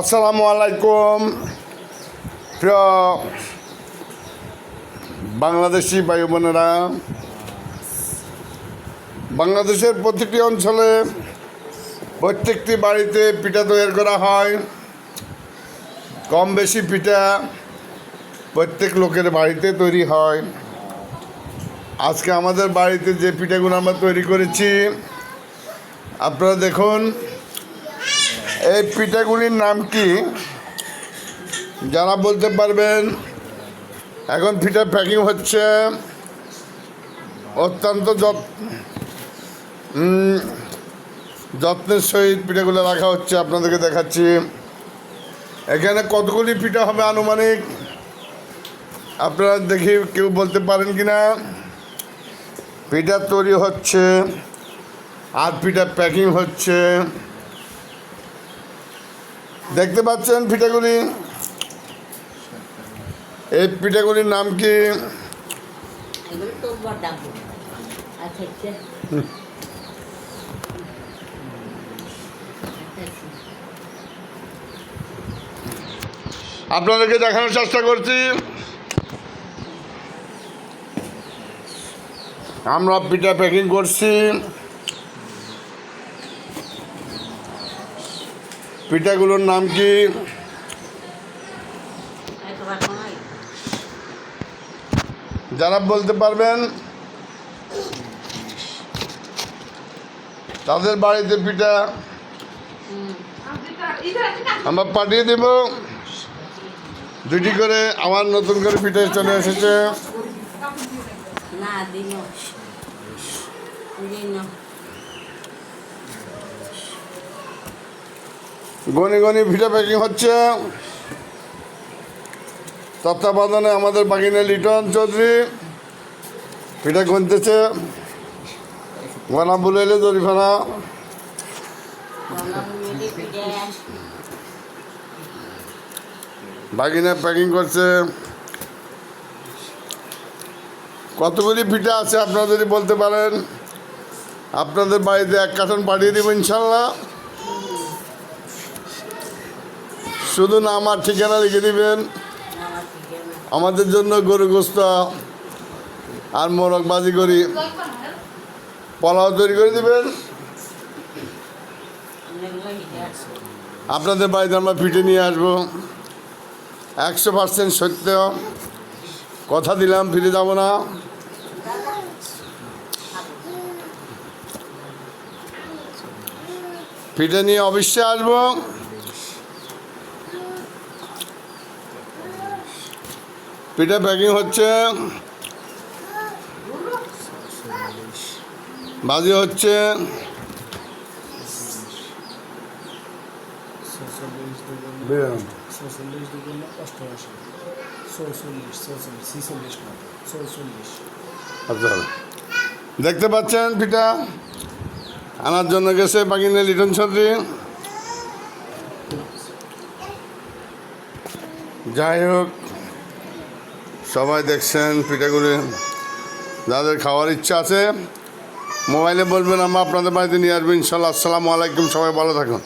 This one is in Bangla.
আসসালামু আলাইকুম। প্রিয় বাংলাদেশি ভাই বোনেরা বাংলাদেশের প্রতিটি অঞ্চলে প্রত্যেকটি বাড়িতে পিঠা তৈরি করা হয়। কম বেশি পিঠা প্রত্যেক লোকের বাড়িতে তৈরি হয়। আজকে আমাদের বাড়িতে যে পিঠাগুলো আমরা তৈরি করেছি, আপনারা দেখুন এই পিঠাগুলির নাম কি? যারা বলতে পারবেন, এখন পিঠা প্যাকিং হচ্ছে। অত্যন্ত যত যত্নের সহিত পিঠাগুলো রাখা হচ্ছে, আপনাদেরকে দেখাচ্ছি। এখানে কতগুলি পিঠা হবে আনুমানিক? আপনারা দেখি কেউ বলতে পারেন কি না পিঠা তৈরি হচ্ছে আর পিঠা প্যাকিং হচ্ছে। দেখতে পাচ্ছেন পিঠাগুলি এই পিঠাগুলির নাম কি? আপনাদেরকে দেখানোর চেষ্টা করছি। আমরা পিঠা প্যাকিং করছি। পিঠাগুলোর নাম কি? যারা বলতে পারবেন? তাদের বাড়িতে পিঠা। আমরা পাঠিয়ে দেব। দুটি করে আমার নতুন করে পিঠা চলে এসেছে। না। গনি গনি পিঠা প্যাকিং হচ্ছে। তত্ত্বাবধানে আমাদের বাগিনা লিটন চৌধুরী পিঠা গুনতেছে। গনা মিলি পিঠে বাগিনা প্যাকিং করছে। কতগুলি পিঠা আছে আপনারা যদি বলতে পারেন? আপনাদের বাড়িতে এক কার্টন পাঠিয়ে দেবো ইনশাল্লাহ। শুধু না, আমার ঠিকানা লিখে দিবেন। আমাদের জন্য গরু গোস্ত আর মোরগ বাজি করি। পোলাও তৈরি করে দিবেন। আপনাদের বাড়িতে আমরা পিঠে নিয়ে আসব। একশো পার্সেন্ট সত্য। কথা দিলাম, ফিরে যাব না। পিঠে নিয়ে অবশ্যই আসব। পিঠে প্যাকিং হচ্ছে বাজি হচ্ছে চৌচল্লিশ আচ্ছা। দেখতে পাচ্ছেন পিঠা আনার জন্য গেছে বাগিনে লিটন চৌধুরী। যাই হোক সবাই দেখছেন পিঠাগুলি যাদের খাওয়ার ইচ্ছা আছে, মোবাইলে বলবেন, আমরা আপনাদের বাড়িতে নিয়ে আসব, ইনশাল্লাহ। আসসালামু আলাইকুম, সবাই ভালো থাকুন।